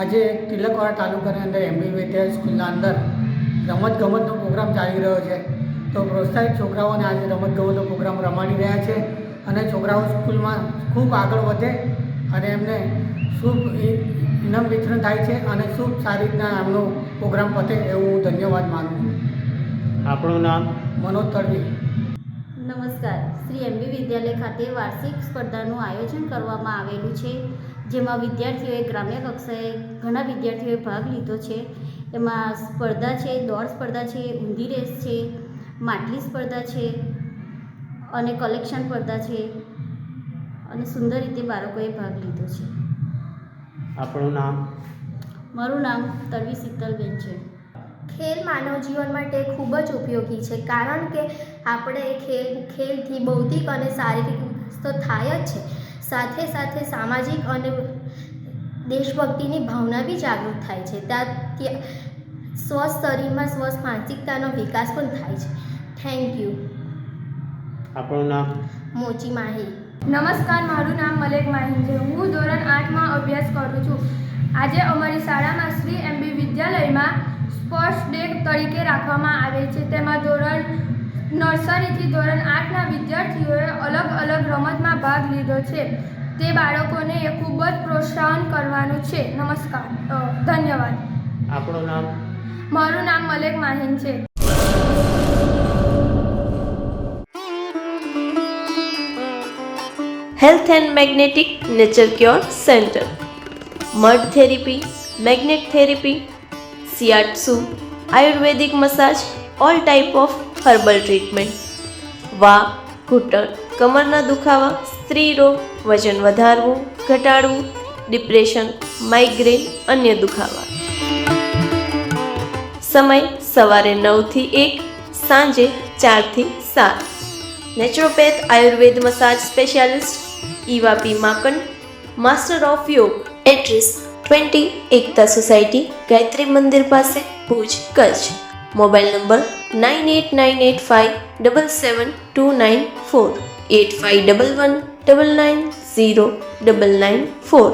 આજે તિલકવાડા તાલુકાની અંદર એમબી વિદ્યા સ્કૂલના અંદર રમતગમતનો પ્રોગ્રામ ચાલી રહ્યો છે. તો પ્રોત્સાહિત છોકરાઓને આજે રમતગમતનો પ્રોગ્રામ રમાડી રહ્યા છે અને છોકરાઓ સ્કૂલમાં ખૂબ આગળ વધે અને એમને શુભ ઇનામ વિતરણ થાય છે અને શુભ સારી રીતના એમનો પ્રોગ્રામ પતે એવું હું ધન્યવાદ માનું છું. આપણું નામ? મનોજ તડવી. નમસ્કાર. શ્રી એમબી વિદ્યાલય ખાતે વાર્ષિક સ્પર્ધાનું આયોજન કરવામાં આવેલું છે. જેમાં વિદ્યાર્થીઓએ ગ્રામ્ય કક્ષાએ ઘણા વિદ્યાર્થીઓએ ભાગ લીધો છે. એમાં સ્પર્ધા છે દોડ સ્પર્ધા છે ઊંધી રેસ છે માટલી સ્પર્ધા છે અને કલેક્શન સ્પર્ધા છે અને સુંદર રીતે બાળકોએ ભાગ લીધો છે. આપણું નામ? મારું નામ તરવી શીતલબેન છે. ખેલ માનવ જીવન માટે ખૂબ જ ઉપયોગી છે કારણ કે આપણે ખેલ ખેલથી બૌદ્ધિક અને શારીરિક વિકાસ તો થાય જ છે. સાથે સાથે સામાજિક અને દેશભક્તિની ભાવના બી જાગૃત થાય છે. ત્યાં સ્વસ્થ શરીરમાં સ્વસ્થ માનસિકતાનો વિકાસ પણ થાય છે. થેન્ક યુ આપણું નામ? મોચી માહી. નમસ્કાર મારું નામ મલેક માહી છે. હું ધોરણ આઠમાં અભ્યાસ કરું છું. આજે અમારી શાળામાં શ્રી એમબી વિદ્યાલયમાં સ્પોર્ટ્સ ડે તરીકે રાખવામાં આવે છે. તેમાં ધોરણ નર્સરીથી ધોરણ આઠના વિદ્યાર્થીઓએ અલગ અલગ રમતમાં ભાગ લીધો છે. તે બાળકોને એ ખૂબ જ પ્રોત્સાહન કરવાનું છે. નમસ્કાર. ધન્યવાદ. આપણું નામ? મારું નામ મલેક માહિન છે. Health and magnetic nature cure center. Mud therapy magnet therapy shiatsu Ayurvedic massage all type of herbal treatment. વા, ઘૂંટણ, કમરના દુખાવા સ્ત્રી રોગ વજન વધારવું, ઘટાડવું, ડિપ્રેશન, માઇગ્રેન, અન્ય દુખાવા. સમય સવારે નવથી એક, સાંજે ચારથી સાત. Naturopath Ayurveda massage specialist Eva P Makan master of yoga address twenty Ekta society, Gayatri Mandir પાસે, Bhuj, Kutch. Mobile number nine eight nine eight five double seven two nine four, eight five double one double nine zero double nine four.